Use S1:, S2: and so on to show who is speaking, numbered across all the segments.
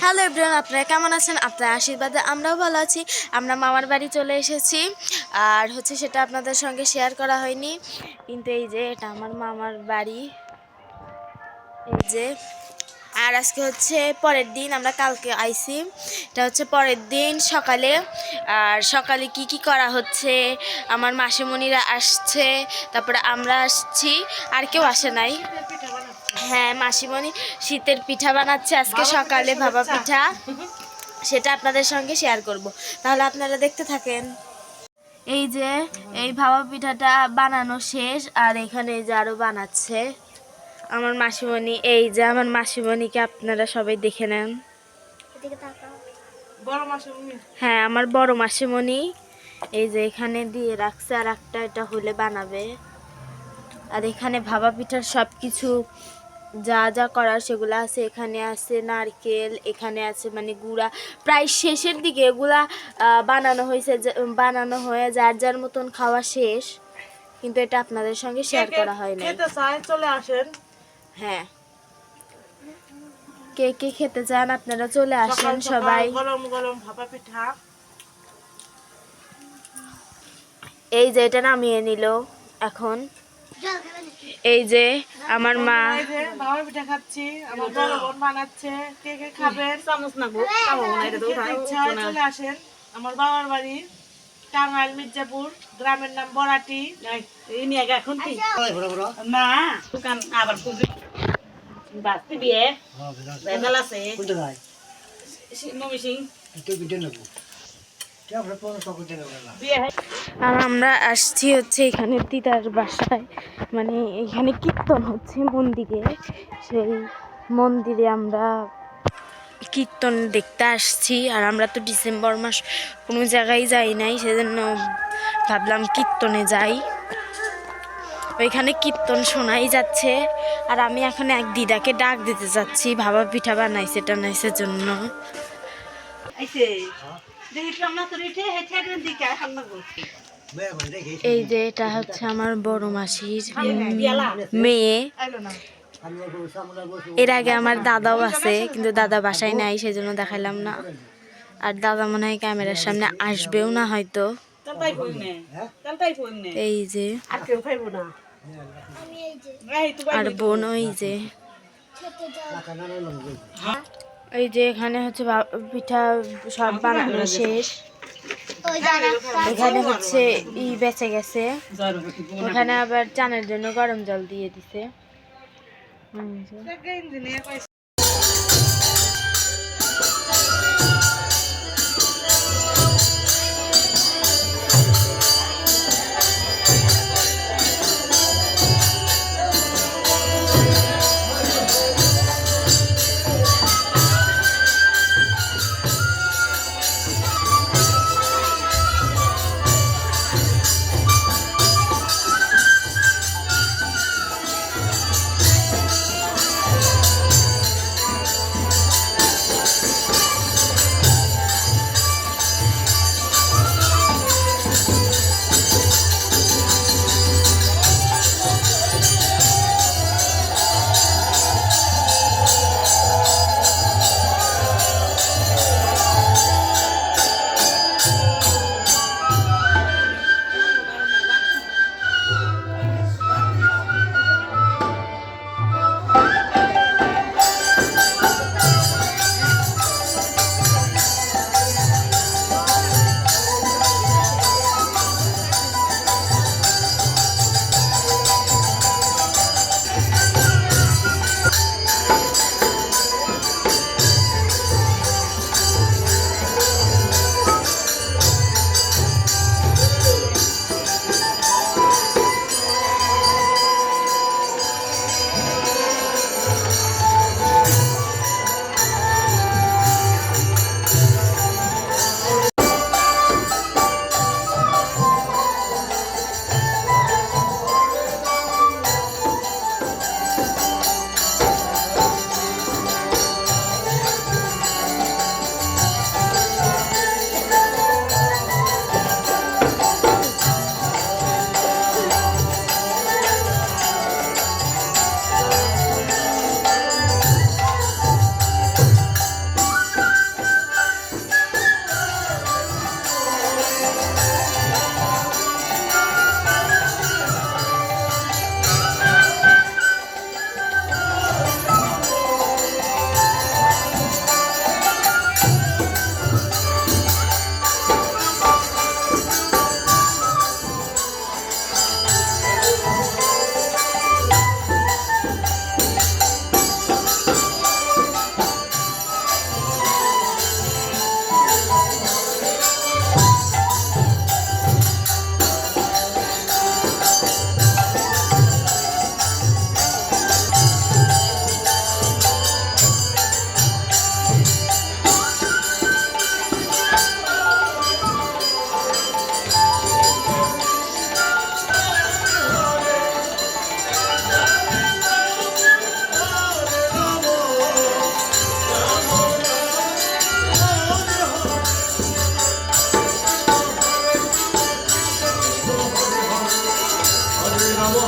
S1: Hello everyone, আপনারা কেমন আছেন? আপনার আশীর্বাদে আমরাও ভালো আছি। আমরা মামার বাড়ি চলে এসেছি। আর হচ্ছে সেটা আপনাদের সঙ্গে শেয়ার করা হয়নি। কিন্তু এই যে এটা আমার মামার বাড়ি। এই যে। আর আজকে হচ্ছে পরের দিন আমরা কালকে আইছি এটা হচ্ছে পরের দিন সকালে। আর সকালে কি কি করা হচ্ছে? আমার মাসিমণিরা আসছে। তারপরে আমরা আসছি। আর কেউ আসে নাই। হ্যাঁ মাসিমণি শীতের পিঠা বানাচ্ছে আজকে সকালে ভাবা পিঠা। সেটা আপনাদের সঙ্গে শেয়ার করব। তাহলে আপনারা দেখতে থাকেন। এই যে এই ভাবা পিঠাটা বানানো শেষ আর এখানে এই যে আরও বানাচ্ছে। আমার মাসিমণি এই যে আমার মাসিমণিকে আপনারা সবাই দেখে নেন। হ্যাঁ আমার বড় মাসিমণি। এই যে এখানে দিয়ে রাখছে আর একটা এটা হলে বানাবে। আর এখানে ভাবা পিঠার সব কিছু যা যা করার সেগুলো আছে। এখানে আছে নারকেল এখানে আছে মানে গুড়া। প্রায় শেষের দিকে এগুলা আহ, বানানো হয়েছে বানানো হয়ে যার যার মতন খাওয়া শেষ। কিন্তু এটা আপনাদের সঙ্গে শেয়ার করা হয় না
S2: চলে আসেন।
S1: হ্যাঁ। কে কে খেতে চান? আপনারা চলে আসেন সবাই।
S2: গরম গরম ভাপা পিঠা।
S1: এই যে এটা নামিয়ে নিল এখন। এই যে আমার মা।
S2: এই পিঠা খাচ্ছি আমার বড় বোন বানাচ্ছে কে কে খাবেন? চামচ না গো হয় চলে আসেন। আমার বাবার বাড়ি টাঙ্গাইল মির্জাপুর গ্রামের নাম বরাটি।
S3: এখন কি? না দোকান আবার খুঁজে। বাঁচতে বিয়ে ভেজাল আছে। মমি সিং। বিয়ে হয়।
S1: আর আমরা আসছি হচ্ছে এখানে দিদার বাসায়। মানে এখানে কীর্তন হচ্ছে মন্দিরে। সেই মন্দিরে আমরা কীর্তন দেখতে আসছি। আর আমরা তো ডিসেম্বর মাস কোনো জায়গায় যাই নাই, সেজন্য ভাবলাম কীর্তনে যাই। ওইখানে কীর্তন শোনাই যাচ্ছে। আর আমি এখন এক দিদাকে ডাক দিতে যাচ্ছি, ভাবা পিঠা বানাইছে টানাইছে জন্য এই যে এটা হচ্ছে আমার বড় মাসির মেয়ে। এর আগে আমার দাদাও আছে কিন্তু দাদা বাসায় নাই সেজন্য দেখাইলাম না। আর দাদা মনে হয় ক্যামেরার সামনে আসবেও না হয়তো। এই যে।
S3: আর
S1: বোন ওই যে। এই যে এখানে হচ্ছে পিঠা সব বানানো শেষ। এখানে হচ্ছে ই বেঁচে গেছে। ওখানে আবার চানের জন্য গরম জল দিয়ে দিছে। Thank you.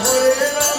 S2: Hare Rama